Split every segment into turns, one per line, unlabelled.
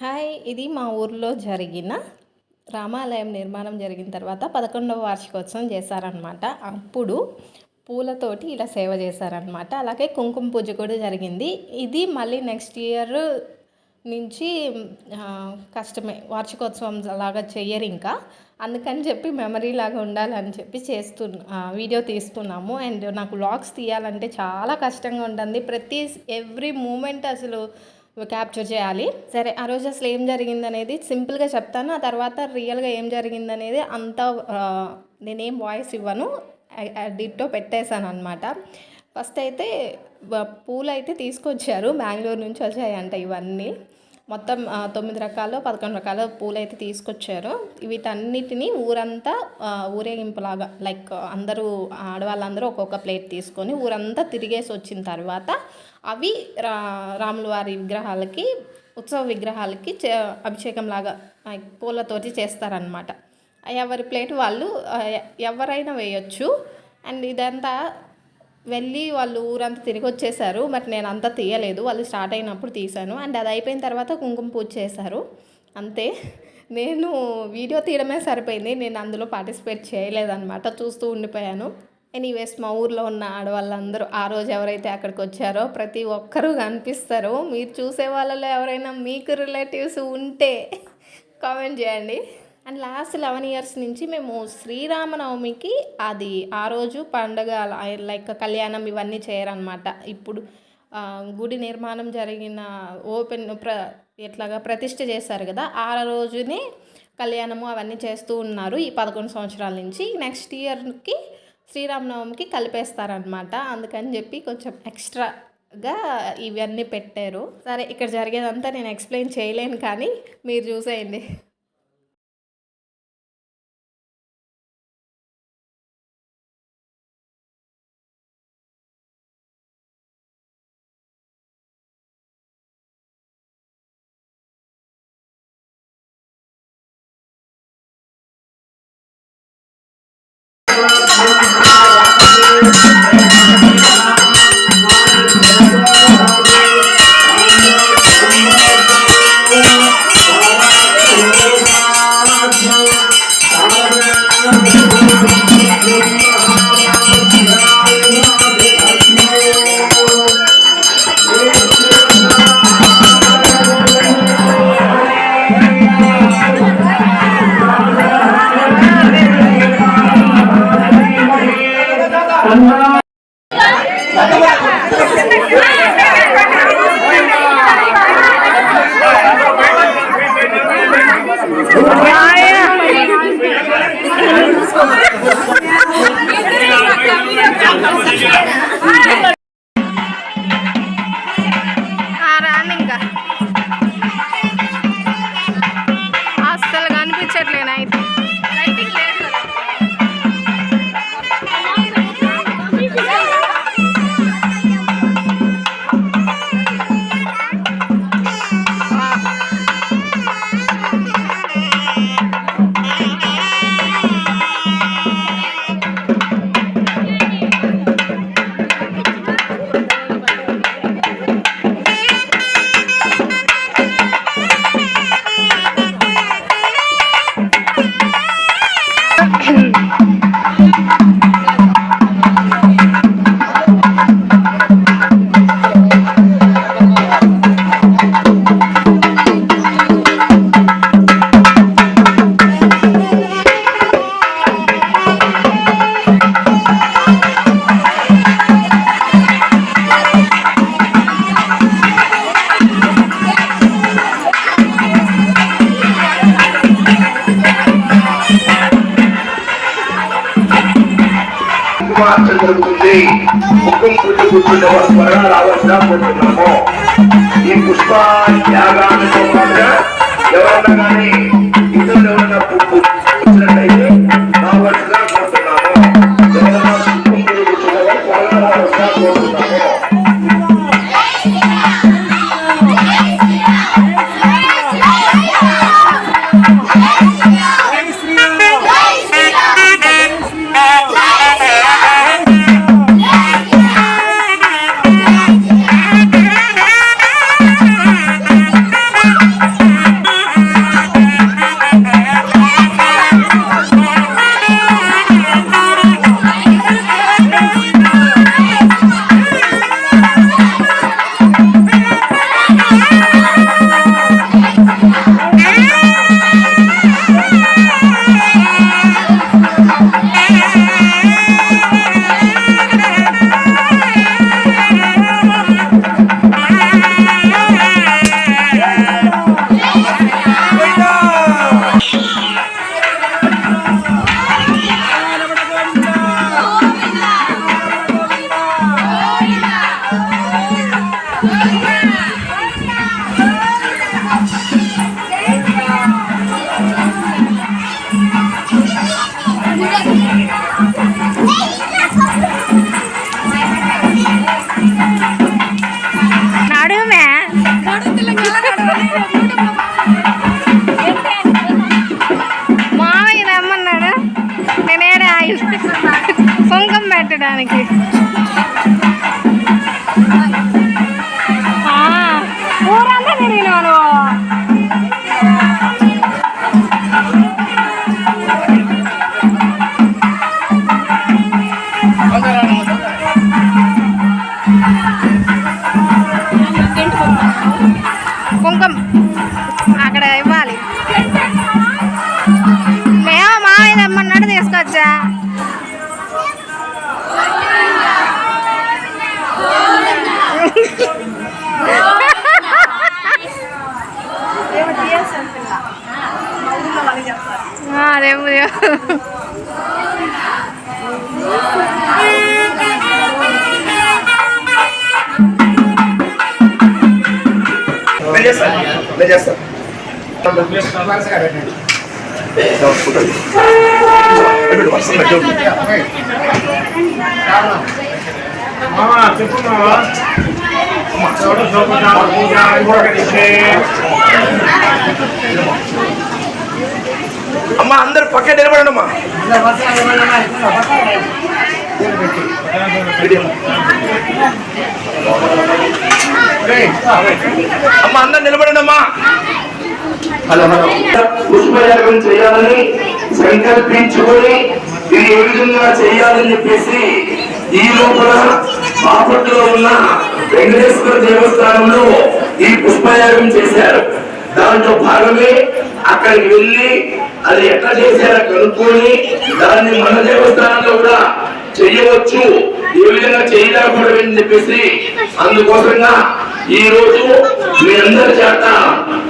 Hi ఇది మా ఊర్లో జరిగిన రామాలయం నిర్మాణం జరిగిన తర్వాత పదకొండవ వార్షికోత్సవం చేశారనమాట అప్పుడు పూలతోటి ఇలా సేవ చేశారనమాట అలాగే కుంకుమ పూజ కూడా జరిగింది. ఇది మళ్ళీ నెక్స్ట్ ఇయర్ నుంచి కష్టమే. వార్షికోత్సవం లాగా చెయ్యరు ఇంకా. అందుకని చెప్పి మెమరీ లాగా ఉండాలని చెప్పి చేస్తున్నా వీడియో తీస్తున్నాము అండ్ నాకు వ్లాగ్స్ తీయాలంటే చాలా కష్టంగా ఉంటుంది. ప్రతి ఎవ్రీ మూమెంట్ అసలు క్యాప్చర్ చేయాలి. సరే ఆ రోజు అసలు ఏం జరిగిందనేది సింపుల్గా చెప్తాను. ఆ తర్వాత రియల్గా ఏం జరిగిందనేది అంత అంతా నేనేం వాయిస్ ఇవ్వను. డిట్టో పెట్టేశాను అనమాట ఫస్ట్ అయితే పూలు అయితే తీసుకొచ్చారు. బెంగళూరు నుంచి వచ్చాయంట ఇవన్నీ. మొత్తం తొమ్మిది రకాలు పదకొండు రకాల పూలు అయితే తీసుకొచ్చారు. వీటన్నిటిని ఊరంతా ఊరేగింపులాగా లైక్ అందరూ ఆడవాళ్ళందరూ ఒక్కొక్క ప్లేట్ తీసుకొని ఊరంతా తిరిగేసి వచ్చిన తర్వాత అవి రా రాముల వారి విగ్రహాలకి ఉత్సవ విగ్రహాలకి చే అభిషేకం లాగా పూలతోటి చేస్తారనమాట ఎవరి ప్లేట్ వాళ్ళు ఎవరైనా వేయొచ్చు. అండ్ ఇదంతా వెళ్ళి వాళ్ళు ఊరంతా తిరిగి వచ్చేసారు. బట్ నేను అంతా తీయలేదు. వాళ్ళు స్టార్ట్ అయినప్పుడు తీశాను. అండ్ అది అయిపోయిన తర్వాత కుంకుమ పూజ చేశారు. అంతే. నేను వీడియో తీయడమే సరిపోయింది. నేను అందులో పార్టిసిపేట్ చేయలేదన్నమాట. చూస్తూ ఉండిపోయాను. ఎనీవేస్ మా ఊర్లో ఉన్న ఆడవాళ్ళందరూ ఆ రోజు ఎవరైతే అక్కడికి వచ్చారో ప్రతి ఒక్కరూ కనిపిస్తారు. మీరు చూసే వాళ్ళలో ఎవరైనా మీకు రిలేటివ్స్ ఉంటే కామెంట్ చేయండి. అండ్ లాస్ట్ లెవెన్ ఇయర్స్ నుంచి మేము శ్రీరామనవమికి అది ఆ రోజు పండగ లైక్ కళ్యాణం ఇవన్నీ చేయరనమాట ఇప్పుడు గుడి నిర్మాణం జరిగిన ఓపెన్ ప్ర ఎట్లాగా ప్రతిష్ఠ చేశారు కదా ఆ రోజునే కళ్యాణము అవన్నీ చేస్తూ ఉన్నారు ఈ పదకొండు సంవత్సరాల నుంచి. నెక్స్ట్ ఇయర్కి శ్రీరామనవమికి కలిపేస్తారనమాట అందుకని చెప్పి కొంచెం ఎక్స్ట్రాగా ఇవన్నీ పెట్టారు. సరే ఇక్కడ జరిగేదంతా నేను ఎక్స్ప్లెయిన్ చేయలేను కానీ మీరు చూసేయండి.
ఎవరన్నా కానీ
మామా
చెప్పు మామా చూడ చూపుతా పూజ ఇంకొకటి
అమ్మా అందరు పక్క నిలబడండి అమ్మా అమ్మ అందరు నిలబడండి అమ్మా హలో హలో. పుష్పయాగం చేయాలని సంకల్పించుకొని ఇది ఏ విధంగా చేయాలని చెప్పేసి ఈ లోపల బాపట్లో ఉన్న వెంకటేశ్వర దేవస్థానంలో ఈ పుష్పయాగం చేశారు. దాంట్లో భాగమే అక్కడికి వెళ్ళి అది ఎట్లా చేశారో కనుక్కొని దాన్ని మన దేవస్థానంలో కూడా చేయవచ్చు. ఏ విధంగా అని చెప్పేసి అందుకోసంగా ఈ రోజు మీ అందరి చేత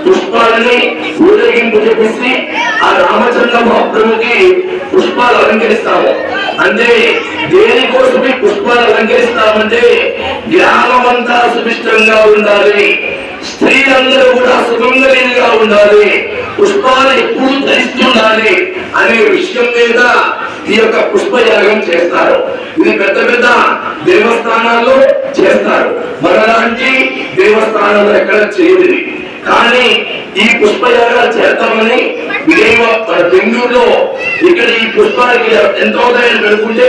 పుష్పాలని ఊరేగింపు చెప్పేసి ఆ రామచంద్ర మహాప్రభుకి పుష్పాలు అలంకరిస్తాము. అంటే దేనికోసమే పుష్పాలు అలంకరిస్తామంటే గ్రామం అంతా సుభిష్టంగా ఉండాలి. స్త్రీలందరూ కూడా సుగంధలీలుగా ఉండాలి. పుష్పాలు ఎప్పుడు ధరిస్తుండాలి అనే విషయం మీద ఈ యొక్క పుష్పయాగం చేస్తారు. ఇది పెద్ద పెద్ద దేవస్థానాల్లో చేస్తారు. మనలాంటి దేవస్థానాలు ఎక్కడ చేయదు కానీ ఈ పుష్పయాగాలు చేద్దామని విజయవ మన ఇక్కడ ఈ పుష్పాలకి ఎంత అవుతాయని కనుక్కుంటే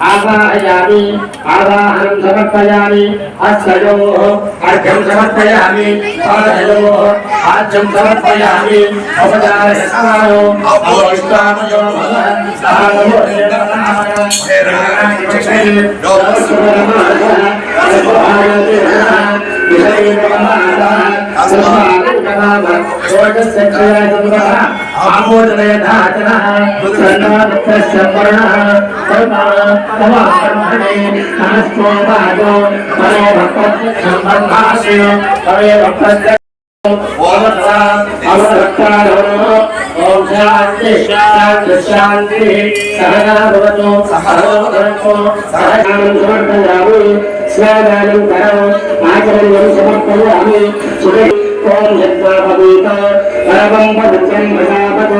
పుష్పయాగాచరం కలిసే ఆహారయామి ఆవాహనం సమర్పయామి ఆవాహయామి ఆవాహనం సమర్పయామి అస్సయో అర్ఘ్యం సమర్పయామి పాదయో ఆజ్యం సమర్పయామి ఉపదారయసాయో అవైష్టామయో సారో నమస్తే ఓం శాంతి శాంతి శాంతి సహనా భవతు సహోదరతో సహకారం సమర్పయామి స్నానానం కరం ఆచరణం సమర్పయామి సుఖ ఓం सर्वं वदत्यं वदावत्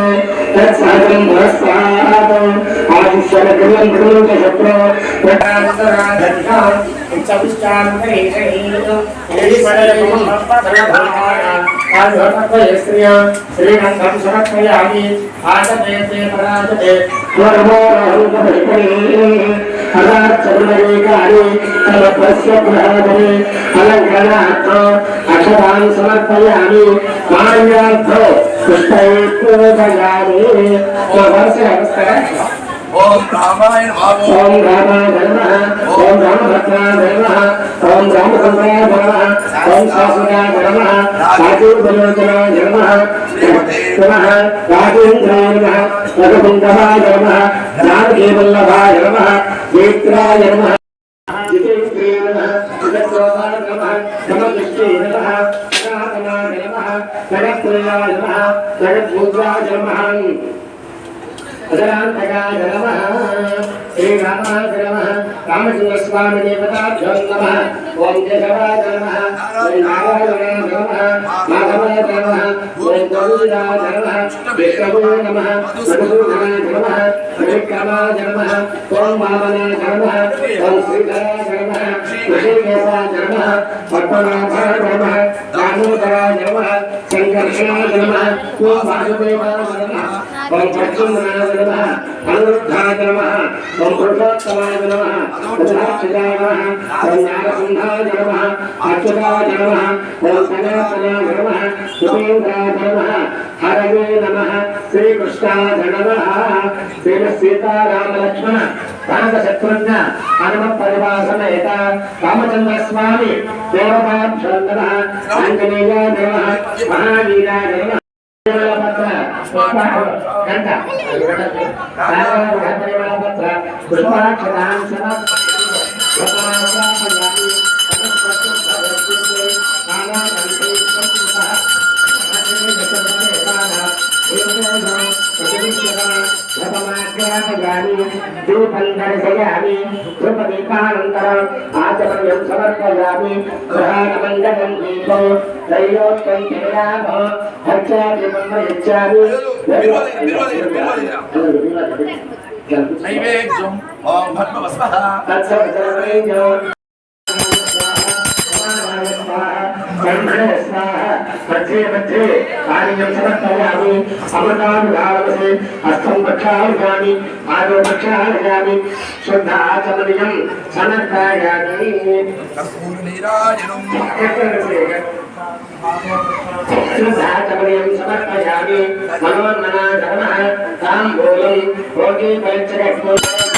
तत्सहजं भवस्तात् आयुष्यलकलं खलु च शत्रो प्रकाशराधत्तां उच्चविष्टान्तरेण ఆసతే పరాజతే అదాచరుణీకారి కలపస్య ప్రహాదరి అలంకరణార్థ అక్షరాన్ని సమర్పయామి మాన్యార్థ పుష్పై నమస్కారం
ఓం రామాయ
ఓం రామాయ నమః. ఓం రామభద్రాయ నమః. ఓం రామచంద్రాయ నమః. ఓం శాశ్వతాయ నమః. రాజీవలోచనాయ నమః. నమః. రాజేంద్రాయ నమః. రఘుకుంఠాయ నమః. జ్ఞానదేవల్లభాయ నమః. నేత్రాయ నమః. జితేంద్రియ నమః. నమః. నమః. సనాతనాయ నమః. నమః. జగద్భూతాయ నమః. అజరాంతకాయ నమః శ్రీ రామాయ నమ రామచంద్ర స్వామి దేవతాభ్యో నమ ఓం కేశవాయ నమ ఓం నారాయణ నమ మాధవాయ నమ ఓం గోవిందాయ నమ విష్ణవే నమ మధుసూదనాయ నమ త్రివిక్రమాయ నమ ఓం వామనాయ నమ ఓం శ్రీధరాయ నమ ఋషికేశాయ నమ పద్మనాభాయ నమ దామోదరాయ నమ సంకర్షణాయ నమ ఓం వాసుదేవాయ నమ. అనురుద్ధాయ నమ. ఓం పురుషోత్తమాయ నమ. ఉదాక్షితాయ నమ. ఓం నారసింహాయ నమ. అచ్యుతాయ నమ. ఓం సనాతనాయ నమ. ఉపేంద్రాయ నమ. హరవే నమ. శ్రీకృష్ణాయ నమ. హనుమ పరివాసమేత రామచంద్ర స్వామి దేవతాభ్యో నమ. నమ. berperasan menjadi మహావీరాయ నమ దర్శయామి ధృపదీపానంతరం ఆచమయం సమర్పయామి గృహాణమండలం దీపో మమ్మ యచ్చామి
నైవేద్యం. ఓం భస్మస్మః
తత్సవితరమేణ్యో बच्चे वज्रे वज्रे आर्यं समर्पयामि अमृतानुधावसे हस्तं प्रक्षालयामि पादौ प्रक्षालयामि शुद्धाचमनीयं समर्पयामि शुद्धाचमनीयं समर्पयामि मनोन्मना धर्मः तां भूलं भोगे परिचयः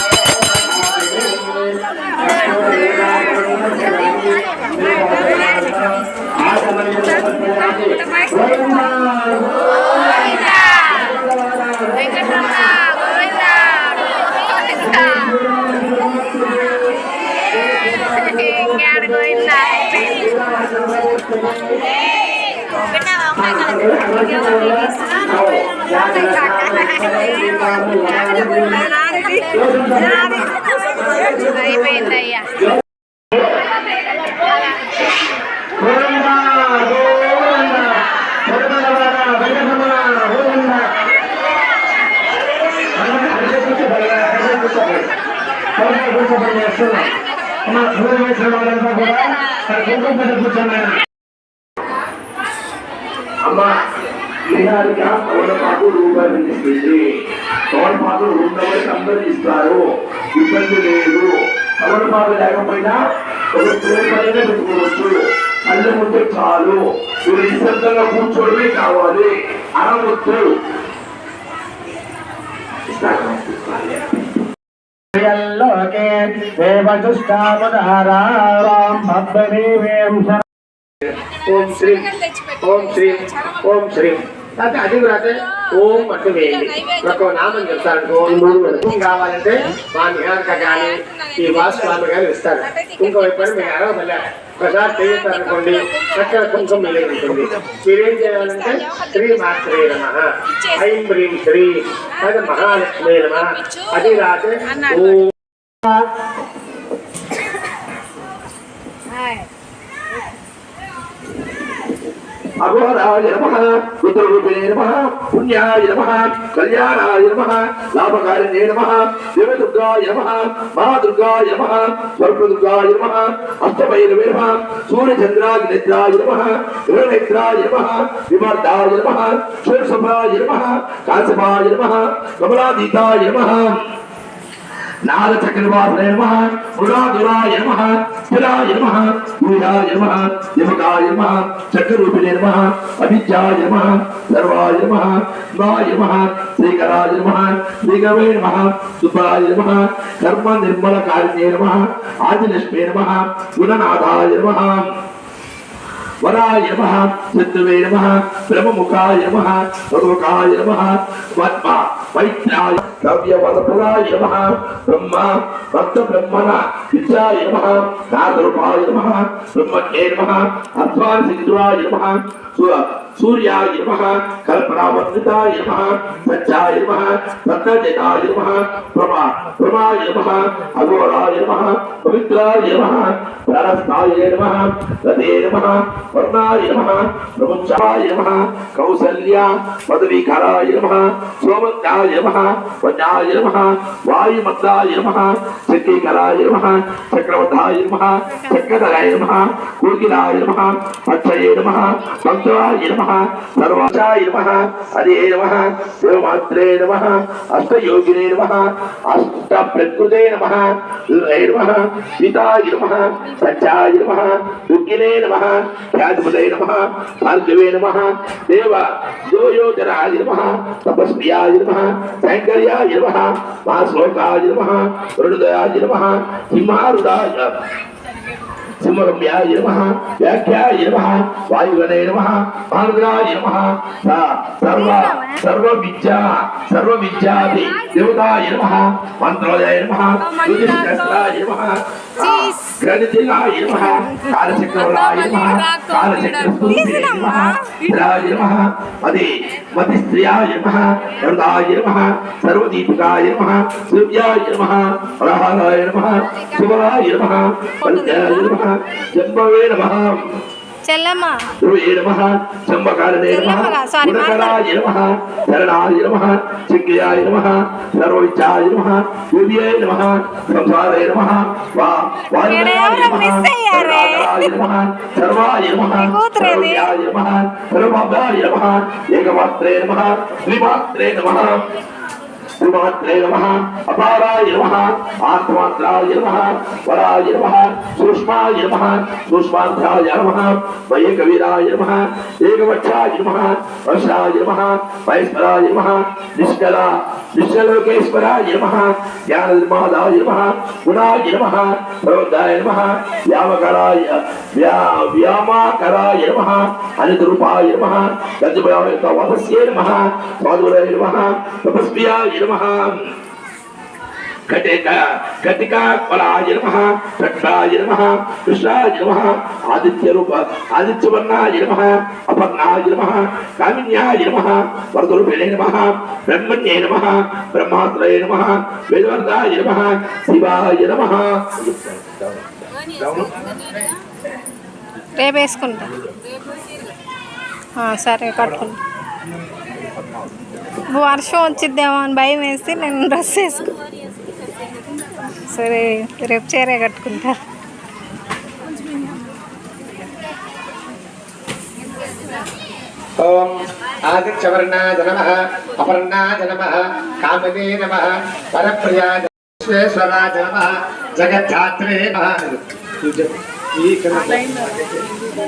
అయిపోయిందయ్యా
అమ్మా ఇలాగా రూపాయలు రూపొందిస్తుంది తోడపాకు ఉన్నవారికి అందరూ ఇస్తారు ఇబ్బంది లేదు తోడపాకు లేకపోయినా ఒక ప్రేమనే పెట్టుకోవచ్చు కళ్ళు ముందు చాలు మీరు నిశ్శబ్దంగా కూర్చోవడమే కావాలి అనవద్దు ఇస్తాను
ఓం శ్రీ ఓం శ్రీ ఓం శ్రీ. అయితే అది అయితే ఓం అంటూ వేయండి ఒక నామం చెప్తారు ఓం మూడు వరకు కావాలంటే మా నిహారిక కానీ ఈ వాసుస్వామి గారు ఇస్తారు. ఇంకో వైపు మీరు అరవ మళ్ళీ ప్రసాద్ చేస్తారనుకోండి అక్కడ కుంకుమ మీద ఉంటుంది మీరేం చేయాలంటే శ్రీ మాత్రే నమ. ఐం హ్రీం శ్రీ అది మహాలక్ష్మి నమ. అది రాతే ఓం
అఘోరాయ నమ రుద్రరూపిణే నమ పుణ్యాయ నమ కళ్యాణాయ నమ లాభకారిణే నమ దేవదుర్గాయ నమ మహాదుర్గాయ నమ స్వర్గదుర్గాయ నమ అష్టభైరవే నమ సూర్యచంద్రాగ్నేత్రాయ నమ గ్రహనేత్రాయ నమ విమర్దాయ నమ క్షీరసభాయ నమ కాశపాయ నమ కమలాదీతాయ నమ నాద చక్రవాసనే నమ మృగాదురాయ నమ స్థిరాయ నమ భూయాయ నమ యమకాయ నమ చక్రరూపిణే నమ అవిద్యాయ నమ సర్వాయ నమ శివాయ నమ శ్రీకరాయ నమ శ్రీగవే నమ సుబ్బాయ నమ కర్మ నిర్మల కారిణ్యే నమ ఆదిలక్ష్మే నమ గుణనాథాయ నమ వరాయ నమ శత్రువే నమ బ్రహ్మముఖాయ నమ భగవకాయ నమ పద్మ வைத்யாய கவ்ய வனபுராய நம பிரம்மா பக்த பிரம்மண வித்யாய நம நாதரூபாய நம பிரம்மணே నమ సూర్యాయ నమః కల్పనావర్తితాయ నమః సత్యాయ నమః సత్యజితాయ నమః ప్రభా ప్రభాయ నమః అఘోరాయ నమః పవిత్రాయ నమః ప్రారస్తాయ నమః రతే నమః వర్ణాయ నమః ప్రముచ్చాయ నమః కౌసల్య పదవీకరాయ నమః సోమత్యాయ నమః వన్యాయ నమః వాయుమందాయ నమః శక్తికరాయ నమః చక్రవర్ధాయ నమః చక్రధరాయ నమః కూర్గిరాయ నమః అక్షయ నమః పంచవాయ నమః సర్వాచాయ నమః హరే నమః శివమాత్రే నమ అష్టయోగినే నమ అష్ట ప్రకృతే నమ దుర్గై నమః పితాయ నమః సత్యాయ నమః దుర్గినే నమః ఖ్యాతిపదే నమః భార్గవే నమః దేవ యోయోధరాయ నమః తపస్ప్రియాయ శంకర్యాయ మహాశ్లోకాయ వరుణదయాయ సింహారుదాయ సింహరమ్యాయ నమ వ్యాఖ్యాయ నమ వాయుగణే నమ ఆంధ్రాయ నమ సర్వ సర్వ విద్యా సర్వ విద్యాది దేవతాయ నమ మంత్రోదయ నమ జ్యోతిష్కర్తాయ నమ గ్రనిధిలాయ నమ కాలచక్రవరాయ నమ వరదాయ నమ సర్వదీపికాయ నమ సూర్యాయ నమ ప్రహారాయ నమ శివరాయ నమ వల్యాయ నమ జంబవే నమ.
చెల్లమ్మ
ధ్రువే నమ శంభకారణే నమ
చెల్లమ్మగా, sorry,
గుణకరాయ నమ శరణాయ నమ చిక్యాయ నమ సర్వవిచాయ నమ దివ్యాయ నమ సంసారాయ నమ వా వాయునాయ
ఎవరో
నమ
miss అయ్యారే.
సర్వాయ నమ సర్వాయ నమ
మీ కూతురేది?
సర్వవ్యాయ నమ. శ్రీమాత్రే నమ అపారాయ నమ. ఆత్మాత్రాయ నమ. వరాయ నమ. సూక్ష్మాయ నమ. సూక్ష్మాంధ్రాయ నమ. వయకవీరాయ నమ. ఏకవక్షాయ నమ. వర్షాయ నమ. వైశ్వరాయ నమ. నిష్కల నిశ్చలోకేశ్వరాయ నమ. జ్ఞాన నిర్మాదాయ నమ. గుణాయ నమ. ప్రవృద్ధాయ నమ. వ్యామకరాయ వ్యా వ్యామాకరాయ నమ. అనితరూపాయ నమ. గజభయ వదస్యే నమ. సాధురాయ నమ. తపస్వ్యాయ నమ. కటిక కటికా ఫలాయ నమ రక్షాయ నమ కృష్ణాయ నమ ఆదిత్య రూప ఆదిత్యవర్ణాయ నమ అపర్ణాయ నమ కామిన్యాయ నమ వరదరూపిణే నమ బ్రహ్మణ్యే నమ బ్రహ్మాత్రయ నమ వేదవర్ధాయ నమ శివాయ నమ
రేపు వేసుకుంటా సరే కట్టుకుంటా. వర్షం వచ్చిద్దేమో అని భయం వేసి నేను డ్రెస్ వేసుకో సరే రేపు చీరే కట్టుకుంటా.
ఓం ఆదిత్యవర్ణాయ నమ అపర్ణాయ నమ కామనే నమ పరప్రియాయ విశ్వేశ్వరాయ నమ జగద్ధాత్రే నమ.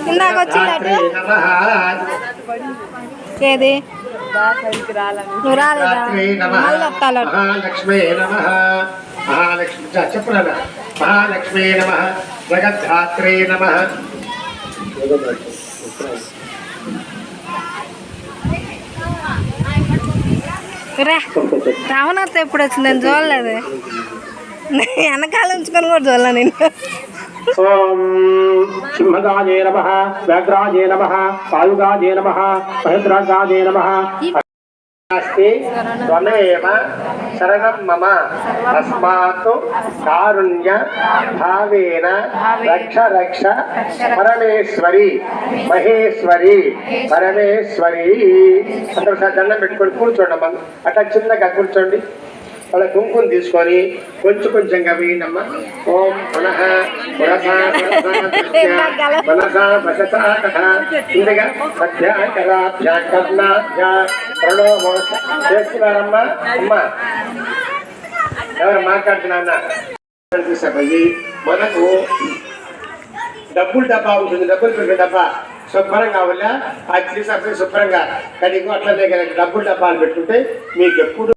ఇందాక వచ్చిందట? ఏది? నువ్వు రాలేదా
రాత్రి నమ.
మళ్ళీ వస్తాను
మహాలక్ష్మే నమ. మహాలక్ష్మి చ- చెప్పు నాన్న. మహాలక్ష్మే నమ. జగద్ధాత్రే నమ.
రా రావణార్త ఎప్పుడు వచ్చింది నేను చూడలేదు. వెనకాల ఉంచుకొని కూడా చూడలే నేను.
ఓం సింహగాజే నమ వ్యాఘ్రాజే నమ పాయుగాజే నమ మహేంద్రగాజే నమ. అస్తి త్వమేవ శరణం మమ. తస్మాత్ కారుణ్య భావేన రక్ష రక్ష పరమేశ్వరి మహేశ్వరి పరమేశ్వరి. అందరూ దండం పెట్టుకొని కూర్చోండి అమ్మ. అట్లా చిన్నగా కూర్చోండి. అలా కుంకుమ తీసుకొని కొంచెం కొంచెంగా వేయండమ్మా. ఓం పునః పురసా మనసా వససా కథ ఇందుగా మధ్యాకరాభ్యా కర్ణాభ్యా ప్రణోమో చేస్తున్నారమ్మా అమ్మ ఎవరు మాట్లాడుతున్నా తీసుకుపోయి మనకు డబ్బులు డబ్బా ఉంటుంది. డబ్బులు పెట్టిన డబ్బా శుభ్రంగా వల్ల అది తీసుకపోయి శుభ్రంగా. కడిగి అట్లనే కనుక డబ్బులు డబ్బాలు పెట్టుకుంటే మీకు ఎప్పుడు